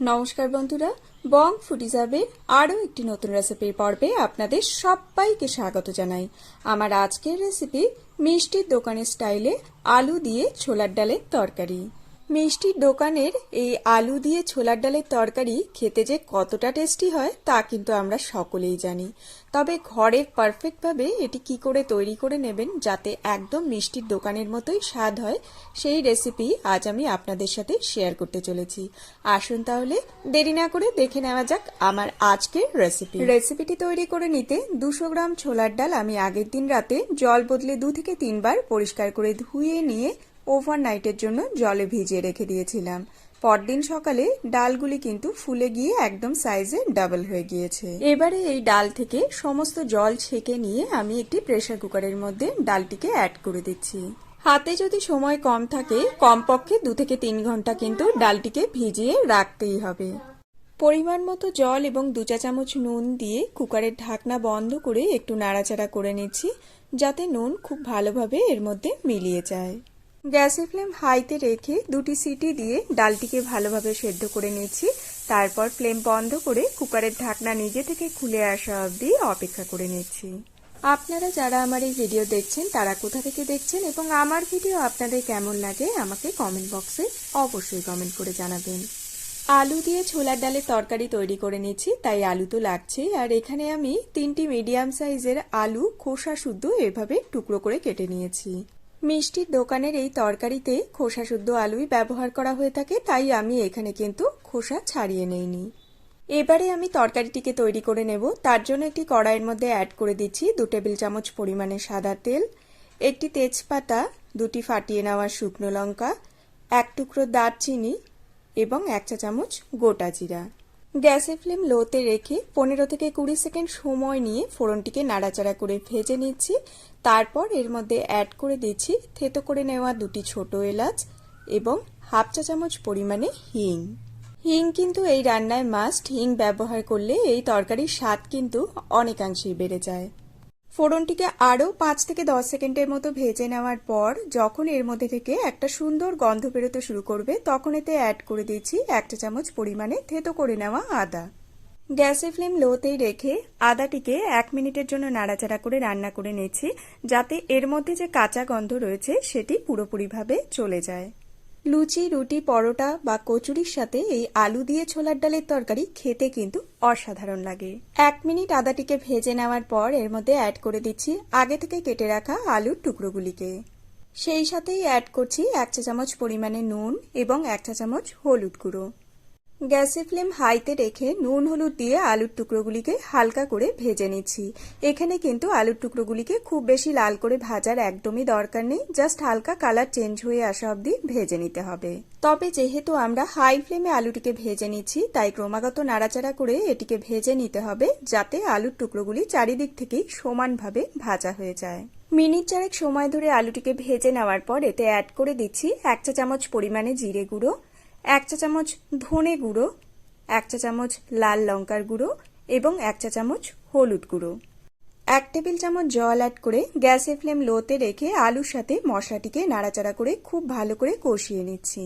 নমস্কার বন্ধুরা, বং ফুডিজাবের আরও একটি নতুন রেসিপির পর্বে আপনাদের সবাইকে স্বাগত জানাই। আমার আজকের রেসিপি মিষ্টির দোকানের স্টাইলে আলু দিয়ে ছোলার ডালের তরকারি। মিষ্টির দোকানের এই আলু দিয়ে ছোলার ডালের তরকারি খেতে যে কতটা টেস্টি হয়, তা কিন্তু আমরা সকলেই জানি। তবে ঘরে পারফেক্টভাবে এটি কি করে তৈরি করে নেবেন যাতে একদম মিষ্টির দোকানের মতোই স্বাদ হয়, সেই রেসিপি আজ আমি আপনাদের সাথে শেয়ার করতে চলেছি। আসুন তাহলে দেরি না করে দেখে নেওয়া যাক আমার আজকের রেসিপি রেসিপিটি তৈরি করে নিতে দুশো গ্রাম ছোলার ডাল আমি আগের দিন রাতে জল বদলে দু থেকে তিনবার পরিষ্কার করে ধুয়ে নিয়ে ওভারনাইটের জন্য জলে ভিজিয়ে রেখে দিয়েছিলাম। পরদিন সকালে ডালগুলি কিন্তু ফুলে গিয়ে একদম সাইজে ডাবল হয়ে গিয়েছে। এবারে এই ডাল থেকে সমস্ত জল ছেঁকে নিয়ে আমি একটি প্রেশার কুকারের মধ্যে ডালটিকে অ্যাড করে দিচ্ছি। হাতে যদি সময় কম থাকে, কমপক্ষে দু থেকে তিন ঘণ্টা কিন্তু ডালটিকে ভিজিয়ে রাখতেই হবে। পরিমাণ মতো জল এবং দু চা চামচ নুন দিয়ে কুকারের ঢাকনা বন্ধ করে একটু নাড়াচাড়া করে নিচ্ছি, যাতে নুন খুব ভালোভাবে এর মধ্যে মিলিয়ে যায়। গ্যাসের ফ্লেম হাইতে রেখে দুটি সিটি দিয়ে ডালটিকে ভালোভাবে সেদ্ধ করে নিচ্ছি তারপর ফ্লেম বন্ধ করে কুকারের ঢাকনা নিজে থেকে খুলে আসা অবধি অপেক্ষা করে নিচ্ছি আপনারা যারা আমার এই ভিডিও দেখছেন, তারা কোথা থেকে দেখছেন এবং আমার ভিডিও আপনাদের কেমন লাগে আমাকে কমেন্ট বক্সে অবশ্যই কমেন্ট করে জানাবেন। আলু দিয়ে ছোলার ডালের তরকারি তৈরি করে নিচ্ছি তাই আলু তো লাগছেই। আর এখানে আমি তিনটি মিডিয়াম সাইজের আলু খোসা শুদ্ধ এভাবে টুকরো করে কেটে নিয়েছি। মিষ্টির দোকানের এই তরকারিতে খোসা শুদ্ধ আলুই ব্যবহার করা হয়ে থাকে, তাই আমি এখানে কিন্তু খোসা ছাড়িয়ে নেইনি। এবারে আমি তরকারিটিকে তৈরি করে নেব। তার জন্য একটি কড়াইয়ের মধ্যে অ্যাড করে দিচ্ছি দু টেবিল চামচ পরিমাণে সাদা তেল, একটি তেজপাতা, দুটি ফাটিয়ে নেওয়া শুকনো লঙ্কা, এক টুকরো দারচিনি এবং এক চা চামচ গোটা জিরা। গ্যাসের ফ্লেম লোতে রেখে পনেরো থেকে কুড়ি সেকেন্ড সময় নিয়ে ফোড়নটিকে নাড়াচাড়া করে ভেজে নিচ্ছি। তারপর এর মধ্যে অ্যাড করে দিচ্ছি থেতো করে নেওয়া দুটি ছোট এলাচ এবং হাফ চা চামচ পরিমাণে হিং। হিং কিন্তু এই রান্নায় মাস্ট হিং ব্যবহার করলে এই তরকারির স্বাদ কিন্তু অনেকাংশেই বেড়ে যায়। ফোড়নটিকে আরও পাঁচ থেকে দশ সেকেন্ডের মতো ভেজে নেওয়ার পর যখন এর মধ্যে থেকে একটা সুন্দর গন্ধ বেরোতে শুরু করবে, তখন এতে অ্যাড করে দিয়েছি একটা চামচ পরিমাণে থেতো করে নেওয়া আদা। গ্যাসের ফ্লেম লোতেই রেখে আদাটিকে এক মিনিটের জন্য নাড়াচাড়া করে রান্না করে নিচ্ছি যাতে এর মধ্যে যে কাঁচা গন্ধ রয়েছে সেটি পুরোপুরিভাবে চলে যায়। লুচি, রুটি, পরোটা বা কচুরির সাথে এই আলু দিয়ে ছোলার ডালের তরকারি খেতে কিন্তু অসাধারণ লাগে। এক মিনিট আদাটিকে ভেজে নেওয়ার পর এর মধ্যে অ্যাড করে দিচ্ছি আগে থেকে কেটে রাখা আলুর টুকরোগুলিকে। সেই সাথেই অ্যাড করছি এক চা চামচ পরিমাণে নুন এবং এক চা চামচ হলুদ গুঁড়ো। গ্যাসের ফ্লেম হাইতে রেখে নুন, হলুদ দিয়ে আলুর টুকরোগুলিকে হালকা করে ভেজে নিচ্ছি। এখানে কিন্তু আলুর টুকরোগুলিকে খুব বেশি লাল করে ভাজার একদমই দরকার নেই। জাস্ট হালকা কালার চেঞ্জ হয়ে আসা অবধি ভেজে নিতে হবে। তবে যেহেতু আমরা হাই ফ্লেমে আলুটিকে ভেজে নিচ্ছি, তাই ক্রমাগত নাড়াচাড়া করে এটিকে ভেজে নিতে হবে যাতে আলুর টুকরোগুলি চারিদিক থেকেই সমানভাবে ভাজা হয়ে যায়। মিনিট চারেক সময় ধরে আলুটিকে ভেজে নেওয়ার পর এতে অ্যাড করে দিচ্ছি এক চা চামচ পরিমাণে জিরে গুঁড়ো এক চা চামচ ধনে গুঁড়ো, এক চা চামচ লাল লঙ্কার গুঁড়ো এবং এক চা চামচ হলুদ গুঁড়ো। এক টেবিল চামচ জল অ্যাড করে গ্যাসের ফ্লেম লোতে রেখে আলুর সাথে মশলাটিকে নাড়াচাড়া করে খুব ভালো করে কষিয়ে নিচ্ছি।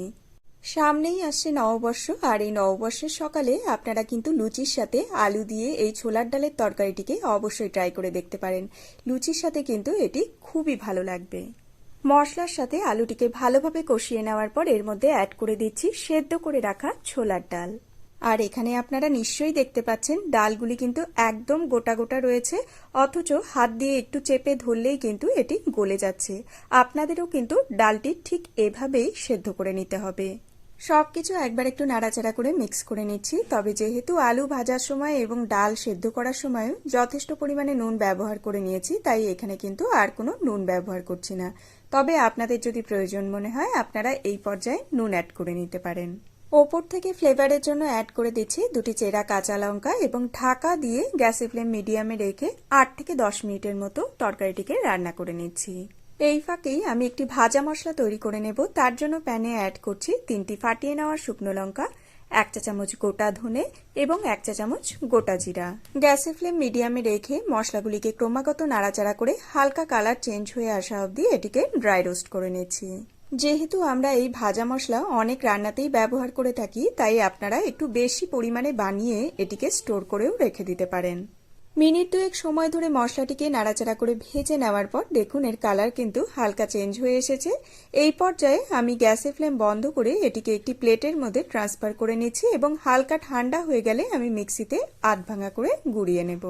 সামনেই আসছে নববর্ষ, আর এই নববর্ষের সকালে আপনারা কিন্তু লুচির সাথে আলু দিয়ে এই ছোলার ডালের তরকারিটিকে অবশ্যই ট্রাই করে দেখতে পারেন। লুচির সাথে কিন্তু এটি খুবই ভালো লাগবে। মশলার সাথে আলুটিকে ভালোভাবে কষিয়ে নেওয়ার পর এর মধ্যে অ্যাড করে দিচ্ছি সেদ্ধ করে রাখা ছোলার ডাল। আর এখানে আপনারা নিশ্চয়ই দেখতে পাচ্ছেন, ডালগুলি কিন্তু একদম গোটা গোটা রয়েছে, অথচ হাত দিয়ে একটু চেপে ধরলেই কিন্তু এটি গলে যাচ্ছে। আপনাদেরও কিন্তু ডালটি ঠিক এভাবেই সেদ্ধ করে নিতে হবে। সব কিছু একবার একটু নাড়াচাড়া করে মিক্স করে নিচ্ছি। তবে যেহেতু আলু ভাজার সময় এবং ডাল সেদ্ধ করার সময়ও যথেষ্ট পরিমাণে নুন ব্যবহার করে নিয়েছি, তাই এখানে কিন্তু আর কোনো নুন ব্যবহার করছি না। তবে আপনাদের যদি প্রয়োজন মনে হয়, আপনারা এই পর্যায়ে নুন অ্যাড করে নিতে পারেন। ওপর থেকে ফ্লেভারের জন্য অ্যাড করে দিচ্ছি দুটি চেরা কাঁচা লঙ্কা এবং ঢাকা দিয়ে গ্যাসে ফ্লেম মিডিয়ামে রেখে আট থেকে দশ মিনিটের মতো তরকারিটিকে রান্না করে নিচ্ছি। এই ফাঁকেই আমি একটি ভাজা মশলা তৈরি করে নেব। তার জন্য প্যানে অ্যাড করছি তিনটি ফাটিয়ে নেওয়া শুকনো লঙ্কা, এক চা চামচ গোটা ধনে এবং এক চা চামচ গোটা জিরা। গ্যাসের ফ্লেম মিডিয়ামে রেখে মশলাগুলিকে ক্রমাগত নাড়াচাড়া করে হালকা কালার চেঞ্জ হয়ে আসা অবধি এটিকে ড্রাই রোস্ট করে নিচ্ছি। যেহেতু আমরা এই ভাজা মশলা অনেক রান্নাতেই ব্যবহার করে থাকি, তাই আপনারা একটু বেশি পরিমাণে বানিয়ে এটিকে স্টোর করেও রেখে দিতে পারেন। মিনিট দুয়েক সময় ধরে মশলাটিকে নাড়াচাড়া করে ভেজে নেওয়ার পর দেখুন এর কালার কিন্তু হালকা চেঞ্জ হয়ে এসেছে। এই পর্যায়ে আমি গ্যাসের ফ্লেম বন্ধ করে এটিকে একটি প্লেটের মধ্যে ট্রান্সফার করে নিচ্ছি এবং হালকা ঠান্ডা হয়ে গেলে আমি মিক্সিতে আধ ভাঙা করে গুঁড়িয়ে নেব।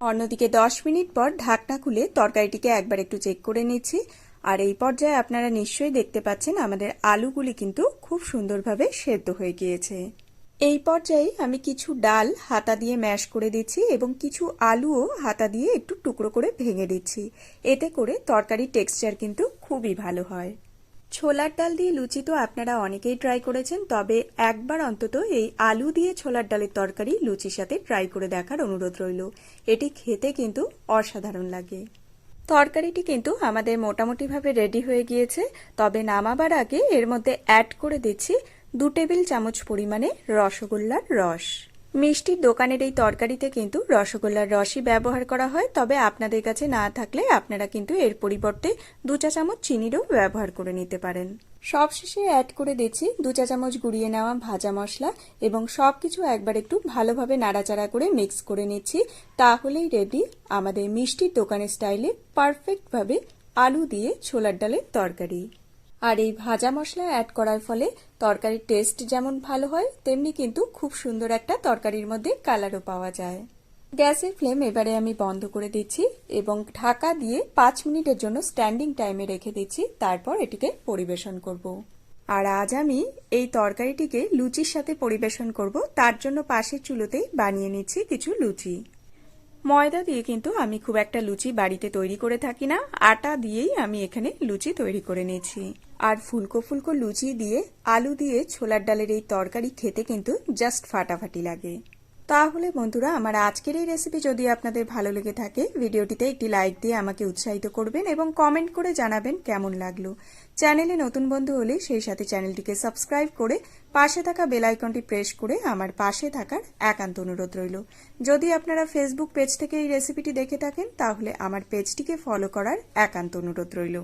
অন্যদিকে দশ মিনিট পর ঢাকনা খুলে তরকারিটিকে একবার একটু চেক করে নিচ্ছি। আর এই পর্যায়ে আপনারা নিশ্চয়ই দেখতে পাচ্ছেন আমাদের আলুগুলি কিন্তু খুব সুন্দরভাবে সেদ্ধ হয়ে গিয়েছে। এই পর্যায়ে আমি কিছু ডাল হাতা দিয়ে ম্যাশ করে দিচ্ছি এবং কিছু আলুও হাতা দিয়ে একটু টুকরো করে ভেঙে দিচ্ছি। এতে করে তরকারির টেক্সচার কিন্তু খুবই ভালো হয়। ছোলার ডাল দিয়ে লুচি তো আপনারা অনেকেই ট্রাই করেছেন, তবে একবার অন্তত এই আলু দিয়ে ছোলার ডালের তরকারি লুচির সাথে ট্রাই করে দেখার অনুরোধ রইল। এটি খেতে কিন্তু অসাধারণ লাগে। তরকারিটি কিন্তু আমাদের মোটামুটিভাবে রেডি হয়ে গিয়েছে, তবে নামাবার আগে এর মধ্যে অ্যাড করে দিচ্ছি দু টেবিল চামচ পরিমাণে রসগোল্লার রস। মিষ্টির দোকানের এই তরকারিতে কিন্তু রসগোল্লার রসই ব্যবহার করা হয়, তবে আপনাদের কাছে না থাকলে আপনারা কিন্তু এর পরিবর্তে দু চা চামচ চিনিরও ব্যবহার করে নিতে পারেন। সবশেষে অ্যাড করে দিচ্ছি দু চা চামচ গুঁড়িয়ে নেওয়া ভাজা মশলা এবং সব কিছু একবার একটু ভালোভাবে নাড়াচাড়া করে মিক্স করে নিচ্ছি, তাহলেই রেডি আমাদের মিষ্টির দোকানের স্টাইলে পারফেক্টভাবে আলু দিয়ে ছোলার ডালের তরকারি। আর এই ভাজা মশলা অ্যাড করার ফলে তরকারির টেস্ট যেমন ভালো হয়, তেমনি কিন্তু খুব সুন্দর একটা তরকারির মধ্যে কালারও পাওয়া যায়। গ্যাসের ফ্লেম এবারে আমি বন্ধ করে দিচ্ছি এবং ঢাকা দিয়ে পাঁচ মিনিটের জন্য স্ট্যান্ডিং টাইমে রেখে দিচ্ছি, তারপর এটিকে পরিবেশন করব। আর আজ আমি এই তরকারিটিকে লুচির সাথে পরিবেশন করব, তার জন্য পাশের চুলোতেই বানিয়ে নিচ্ছি কিছু লুচি। ময়দা দিয়ে কিন্তু আমি খুব একটা লুচি বাড়িতে তৈরি করে থাকি না, আটা দিয়েই আমি এখানে লুচি তৈরি করে নিয়েছি। আর ফুলকো ফুলকো লুচি দিয়ে, আলু দিয়ে ছোলার ডালের এই তরকারি খেতে কিন্তু জাস্ট ফাটাফাটি লাগে। তাহলে বন্ধুরা, আমার আজকের এই রেসিপি যদি আপনাদের ভালো লেগে থাকে, ভিডিওটিতে একটি লাইক দিয়ে আমাকে উৎসাহিত করবেন এবং কমেন্ট করে জানাবেন কেমন লাগল। চ্যানেলে নতুন বন্ধু হলে সেই সাথে চ্যানেলটিকে সাবস্ক্রাইব করে পাশে থাকা বেল আইকনটি প্রেস করে আমার পাশে থাকার একান্ত অনুরোধ রইল। যদি আপনারা ফেসবুক পেজ থেকে এই রেসিপিটি দেখে থাকেন, তাহলে আমার পেজটিকে ফলো করার একান্ত অনুরোধ রইল।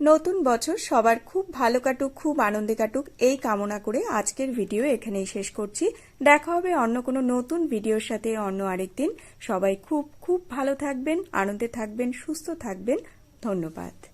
নতুন বছর সবার খুব ভালো কাটুক, খুব আনন্দে কাটুক, এই কামনা করে আজকের ভিডিও এখানেই শেষ করছি। দেখা হবে অন্য কোনো নতুন ভিডিওর সাথে অন্য আরেকদিন সবাই খুব খুব ভালো থাকবেন, আনন্দে থাকবেন, সুস্থ থাকবেন। ধন্যবাদ।